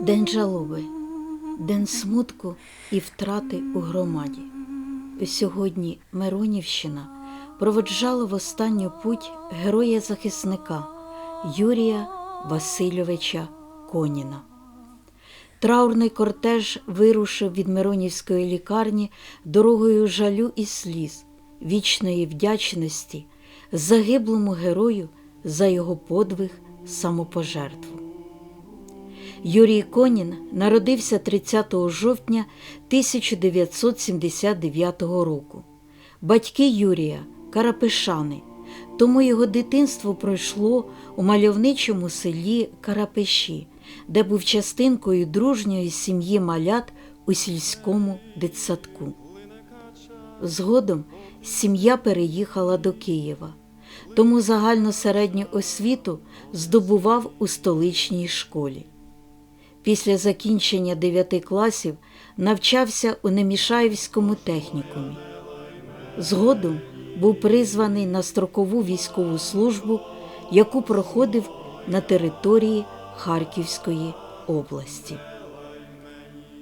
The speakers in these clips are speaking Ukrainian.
День жалоби, день смутку і втрати у громаді. Сьогодні Миронівщина проводжала в останню путь героя-захисника Юрія Васильовича Коніна. Траурний кортеж вирушив від Миронівської лікарні дорогою жалю і сліз, вічної вдячності загиблому герою за його подвиг самопожертву. Юрій Конін народився 30 жовтня 1979 року. Батьки Юрія Карапишани, тому його дитинство пройшло у мальовничому селі Карапиші, де був частинкою дружньої сім'ї малят у сільському дитсадку. Згодом сім'я переїхала до Києва, тому загальну середню освіту здобував у столичній школі. Після закінчення 9 класів навчався у Немішаївському технікумі. Згодом був призваний на строкову військову службу, яку проходив на території Харківської області.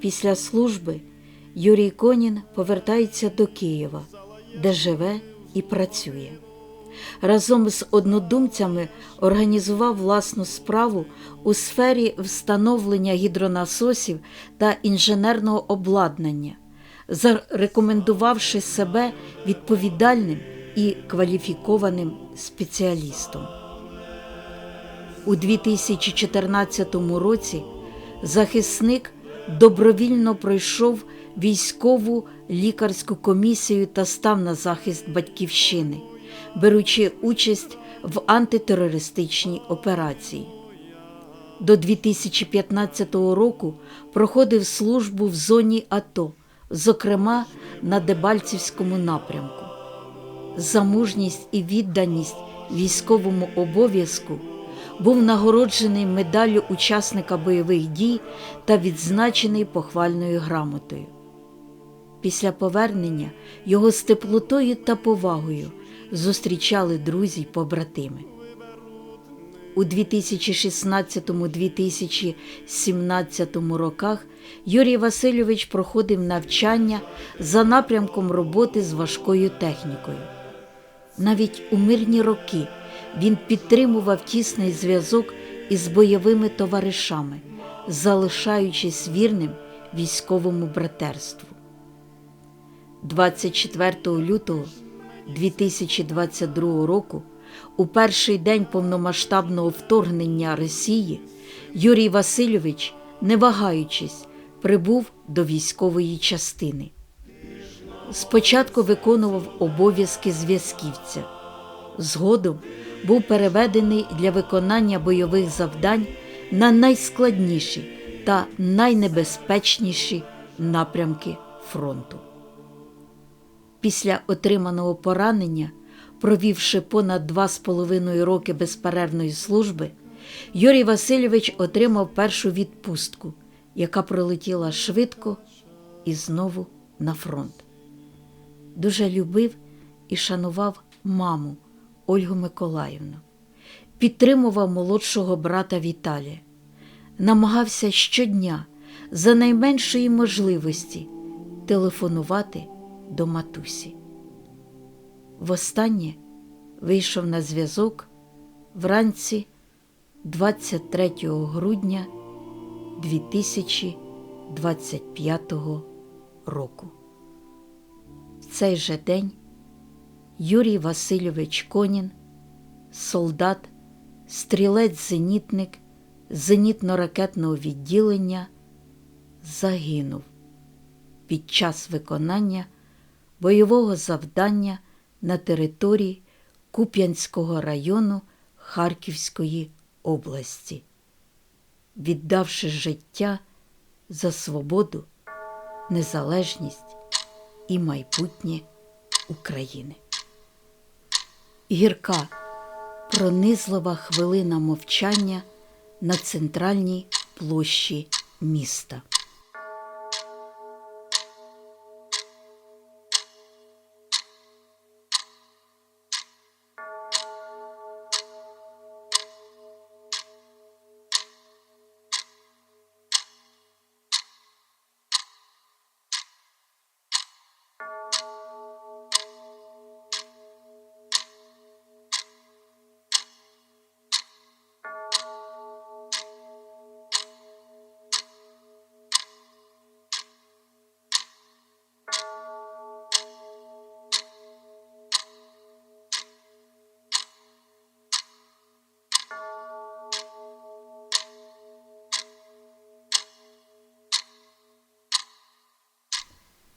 Після служби Юрій Конін повертається до Києва, де живе і працює. Разом з однодумцями організував власну справу у сфері встановлення гідронасосів та інженерного обладнання, зарекомендувавши себе відповідальним і кваліфікованим спеціалістом. У 2014 році захисник добровільно пройшов військову лікарську комісію та став на захист батьківщини, беручи участь в антитерористичній операції. До 2015 року проходив службу в зоні АТО, зокрема на Дебальцівському напрямку. За мужність і відданість військовому обов'язку був нагороджений медаллю учасника бойових дій та відзначений похвальною грамотою. Після повернення його з теплотою та повагою зустрічали друзі й побратими. У 2016-2017 роках Юрій Васильович проходив навчання за напрямком роботи з важкою технікою. Навіть у мирні роки він підтримував тісний зв'язок із бойовими товаришами, залишаючись вірним військовому братерству. 24 лютого 2022 року, у перший день повномасштабного вторгнення Росії, Юрій Васильович, не вагаючись, прибув до військової частини. Спочатку виконував обов'язки зв'язківця, згодом був переведений для виконання бойових завдань на найскладніші та найнебезпечніші напрямки фронту. Після отриманого поранення, провівши понад два з половиною роки безперервної служби, Юрій Васильович отримав першу відпустку, яка пролетіла швидко і знову на фронт. Дуже любив і шанував маму Ольгу Миколаївну, підтримував молодшого брата Віталія, намагався щодня за найменшої можливості телефонувати до матусі. Востаннє вийшов на зв'язок вранці 23 грудня 2025 року. В цей же день Юрій Васильович Конін, солдат, стрілець-зенітник зенітно-ракетного відділення, загинув під час виконання бойового завдання на території Куп'янського району Харківської області, віддавши життя за свободу, незалежність і майбутнє України. Гірка, пронизлива хвилина мовчання на центральній площі міста.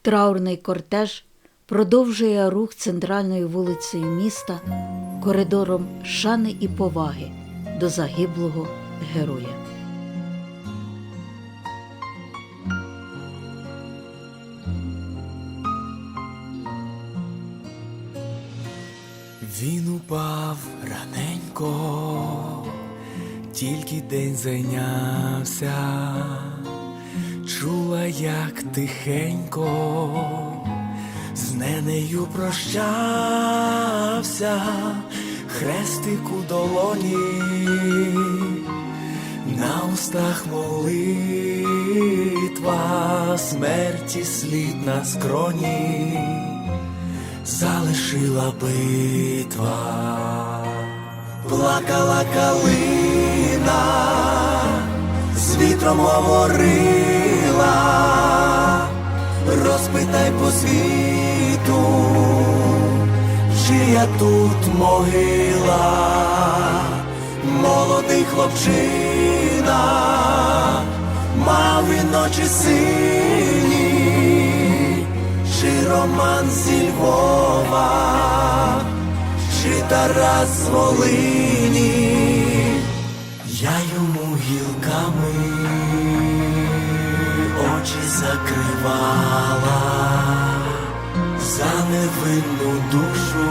Траурний кортеж продовжує рух центральною вулицею міста коридором шани і поваги до загиблого героя. Він упав раненько, тільки день зайнявся, як тихенько, з ненею прощався, хрестик у долоні, на устах молитва, смерті слід на скроні залишила битва, плакала калина, з вітром говорила, розпитай по світу, чия тут могила, молодий хлопчина, мав він ночі сині чи Роман зі Львова, чи Тарас з Волині, я йому гілками очі закривала за невинну душу,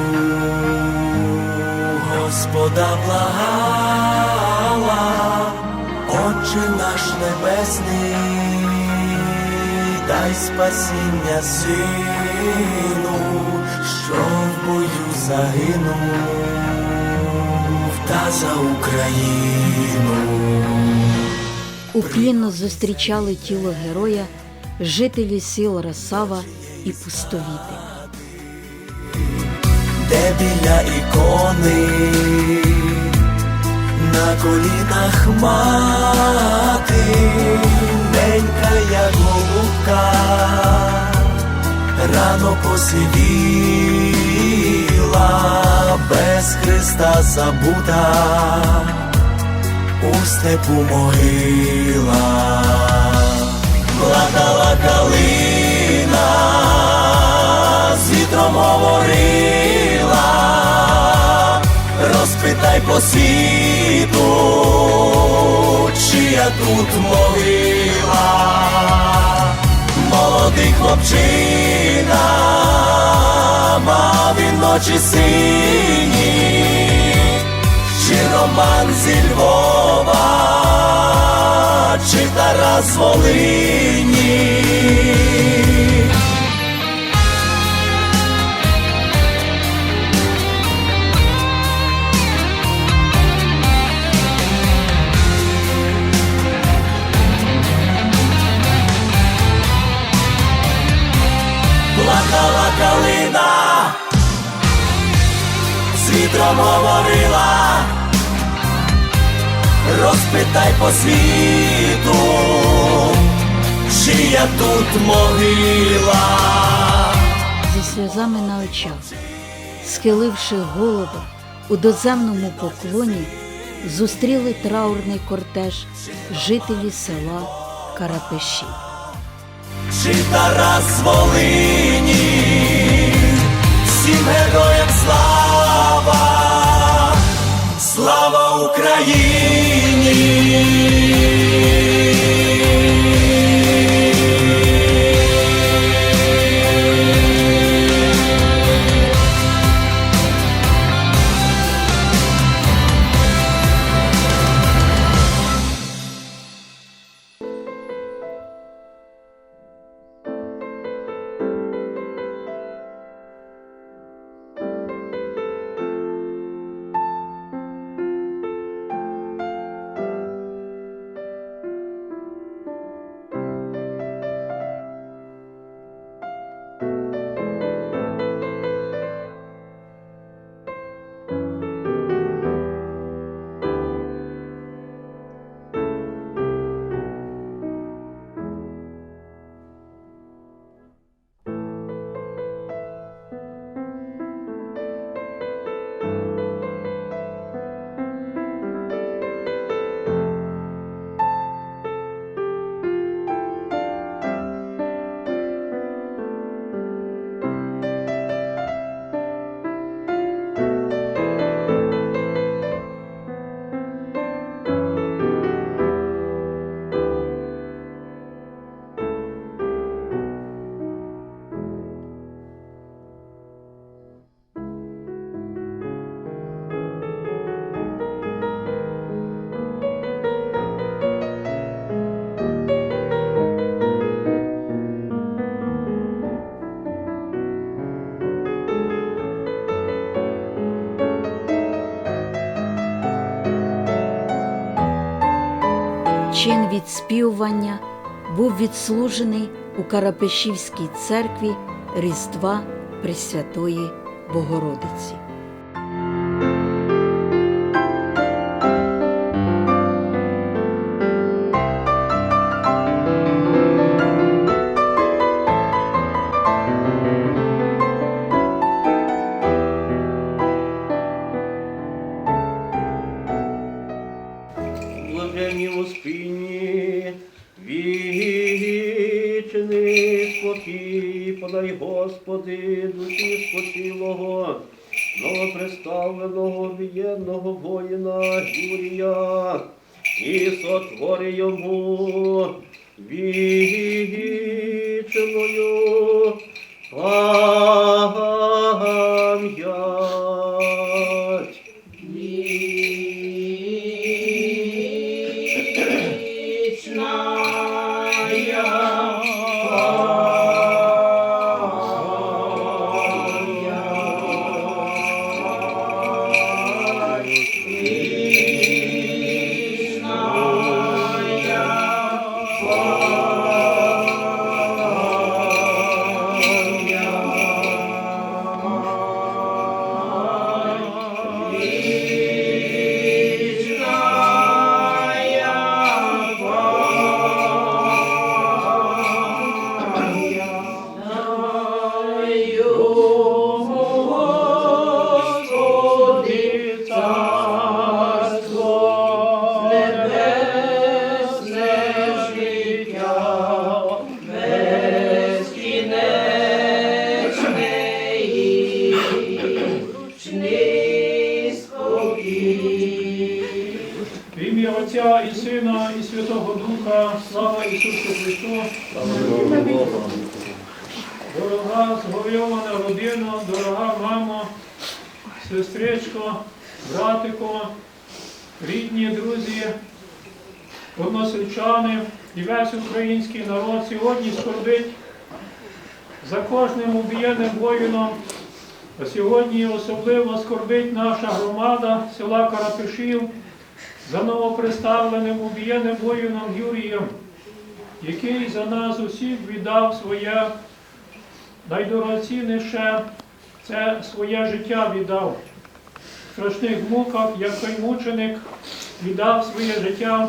Господа благала, Отче наш небесний дай спасіння сину, що в бою загинув та за Україну. Уклінно зустрічали тіло героя жителі сіл Росава і Пустовіти. де біля ікони, на колінах мати, ненька як голубка, рано посивіла, без Христа забута, у степу могила, плакала калина, з вітром говорила, розпитай по світу, чия тут могила, молодий хлопчина, мав він ночі сині, Роман зі Львова, чи Тарас Волині. плакала калина, з вітром говорила, розпитай по світу, чия тут могила. зі сльозами на очах, схиливши голови у доземному поклоні, зустріли траурний кортеж жителі села Карапеші. чи Тарас з Волині, всім героям слава, слава Україні! 你。Відспівування був відслужений у Карапешівській церкві Різдва Пресвятої Богородиці. Скорбить за кожним убієнним воїном. Сьогодні особливо скорбить наша громада села Карапишів за новоприставленим убієним воїном Юрієм, який за нас усіх віддав своє найдорогоцінніше, це своє життя віддав. В страшних муках, як той мученик, віддав своє життя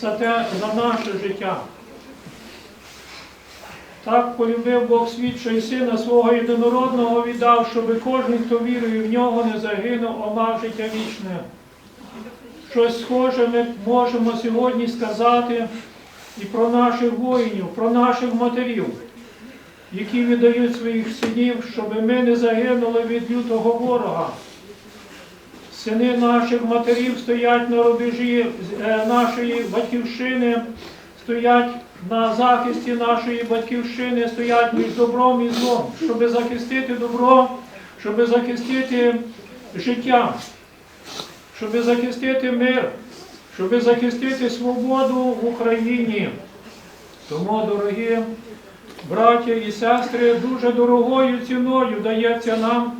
за те, за наше життя. Так полюбив Бог світ, що й сина свого єдинородного віддав, щоб кожен, хто вірує в нього, не загинув, а мав життя вічне. Щось схоже ми можемо сьогодні сказати і про наших воїнів, про наших матерів, які віддають своїх синів, щоб ми не загинули від лютого ворога. Сини наших матерів стоять на рубежі е, нашої батьківщини, стоять на захисті нашої батьківщини, стоять між добром і злом, щоб захистити добро, щоб захистити життя щоб захистити мир, щоб захистити свободу в Україні. Тому, дорогі браття і сестри, дуже дорогою ціною дається нам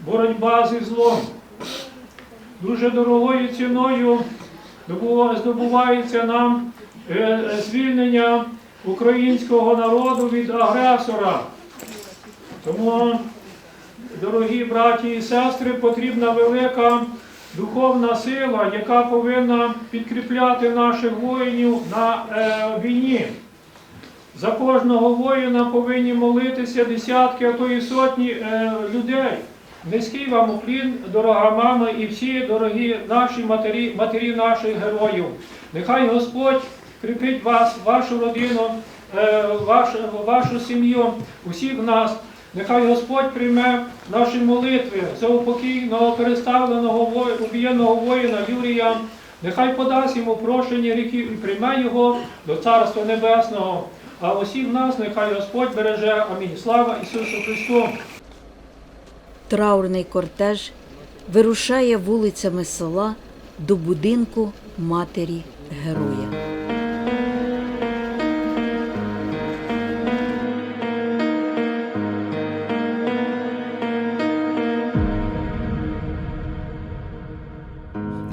боротьба зі злом. Дуже дорогою ціною здобувається нам звільнення українського народу від агресора. Тому дорогі браті і сестри, потрібна велика духовна сила, яка повинна підкріпляти наших воїнів на е, війні. За кожного воїна повинні молитися десятки, а то і сотні е, людей. Низький вам уклін, дорога мама і всі дорогі наші матері, матері наших героїв. Нехай Господь кріпить вас, вашу родину, е, ваш, вашу сім'ю, усіх нас. Нехай Господь прийме наші молитви за упокійного переставленого вої- воїна Юрія. Нехай подасть йому прощення ріків і прийме його до Царства Небесного. А усіх нас нехай Господь береже. Амінь. Слава Ісусу Христу! Траурний кортеж вирушає вулицями села до будинку матері героя.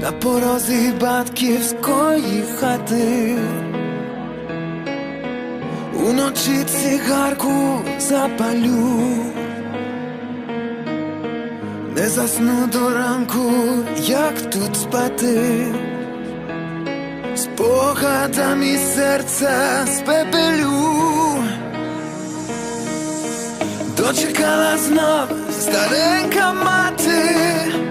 На порозі батьківської хати. Уночі цигарку запалю, не засну до ранку, як тут спати, спогадами серця спепелю. Дочекала знов старенька мати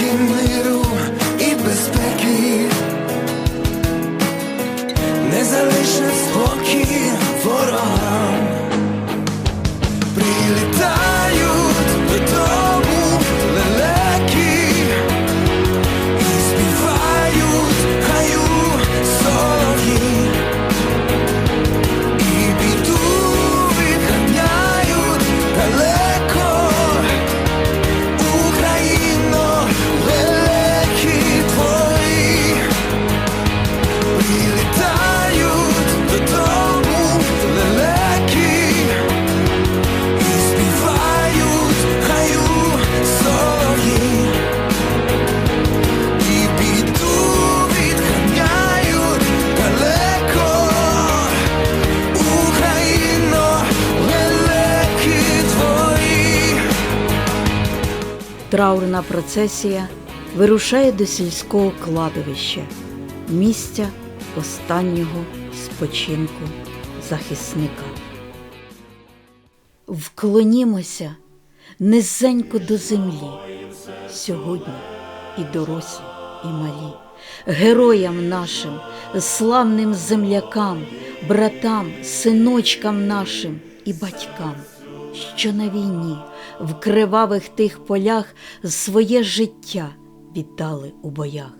Як лелеки Траурна процесія вирушає до сільського кладовища, місця останнього спочинку захисника. Вклонімося низенько до землі, сьогодні і дорослі, і малі, героям нашим, славним землякам, братам, синочкам нашим і батькам, що на війні в кривавих тих полях своє життя віддали у боях.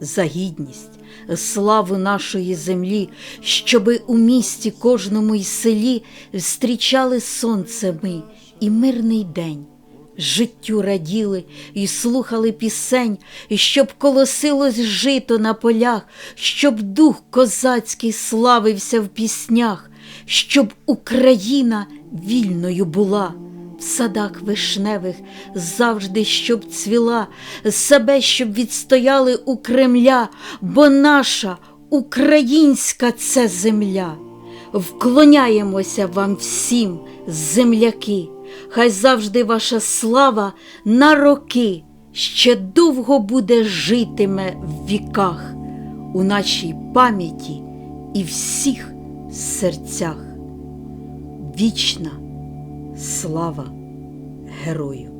За гідність, славу нашої землі, щоби у місті кожному й селі зустрічали сонце ми і мирний день, життю раділи і слухали пісень, щоб колосилось жито на полях, щоб дух козацький славився в піснях, щоб Україна вільною була. В садах вишневих завжди щоб цвіла, себе щоб відстояли у Кремля, бо наша українська це земля. Вклоняємося вам всім, земляки, хай завжди ваша слава на роки ще довго буде житиме в віках, у нашій пам'яті і всіх серцях. Вічна слава герою!